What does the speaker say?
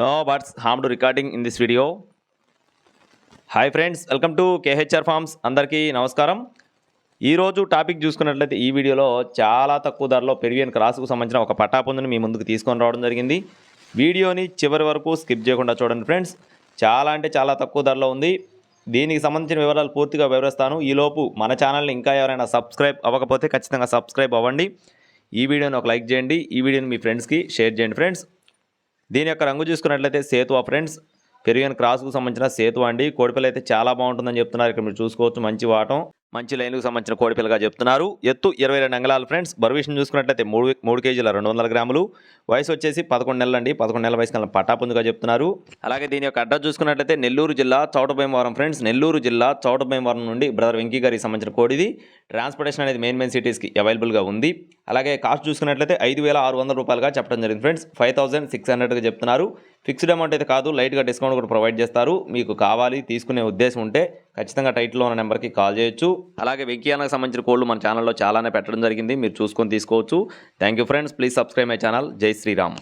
No birds harm to recording in this video hi friends welcome to KHR farms అందరికీ నమస్కారం. ఈరోజు topic చూసుకున్నట్లయితే ఈ వీడియోలో చాలా తక్కువ ధరలో పెరివియన్ క్రాస్కు సంబంధించిన ఒక పటాపుందుని మీ ముందుకు తీసుకొని రావడం జరిగింది. వీడియోని చివరి వరకు స్కిప్ చేయకుండా చూడండి ఫ్రెండ్స్ చాలా అంటే చాలా తక్కువ ధరలో ఉంది. దీనికి సంబంధించిన వివరాలు పూర్తిగా వివరిస్తాను. ఈలోపు మన ఛానల్ని ఇంకా ఎవరైనా సబ్స్క్రైబ్ అవ్వకపోతే ఖచ్చితంగా సబ్స్క్రైబ్ అవ్వండి. ఈ వీడియోని ఒక లైక్ చేయండి. ఈ వీడియోని మీ ఫ్రెండ్స్కి షేర్ చేయండి ఫ్రెండ్స్ దీని యొక్క రంగు చూసుకున్నట్లయితే సేతువా ఫ్రెండ్స్. పెరిగిన క్రాస్కు సంబంధించిన సేతువా అండి. కోడిపిల్ల అయితే చాలా బాగుంటుందని చెప్తున్నారు. ఇక్కడ మీరు చూసుకోవచ్చు. మంచి వాటం. మంచి లైన్కు సంబంధించిన కోడిపిల్లగా చెప్తున్నారు. ఎత్తు ఇరవై రెండు అంగళాలు ఫ్రెండ్స్. బరువు చూసుకున్నట్లయితే మూడు మూడు కేజీల రెండు వందల గ్రాములు. వయసు వచ్చేసి పదకొండు నెలలు అండి పదకొండు నెలల వయసు కల్లా పటాపుందుగా చెప్తున్నారు. అలాగే దీని యొక్క అడ్రస్ చూసుకున్నట్లయితే నెల్లూరు జిల్లా చౌటభీమవరం ఫ్రెండ్స్. నెల్లూరు జిల్లా చౌటభీమవరం నుండి బ్రదర్ వెంకీ గారికి సంబంధించిన కోడిది. ట్రాన్స్పోర్టేషన్ అనేది మెయిన్ మెయిన్ సిటీస్కి అవైలబుల్గా ఉంది. అలాగే కాస్ట్ చూసుకున్నట్లయితే ఐదు వేల ఆరు వందల రూపాయలుగా చెప్పడం జరిగింది ఫ్రెండ్స్. ఫైవ్ థౌసండ్ సిక్స్ హండ్రెడ్గా చెప్తున్నారు. ఫిక్స్డ్ అమౌంట్ అయితే కాదు. లైట్గా డిస్కౌంట్ కూడా ప్రొవైడ్ చేస్తారు. మీకు కావాలి తీసుకునే ఉద్దేశం ఉంటే ఖచ్చితంగా టైటిల్లో ఉన్న నెంబర్కి కాల్ చేయొచ్చు. అలాగే వెంకయ్యకు సంబంధించిన కోళ్ళు మన ఛానల్లో చాలానే పెట్టడం జరిగింది. మీరు చూసుకొని తీసుకోవచ్చు. Thank you friends. Please subscribe my channel. జై శ్రీరామ్.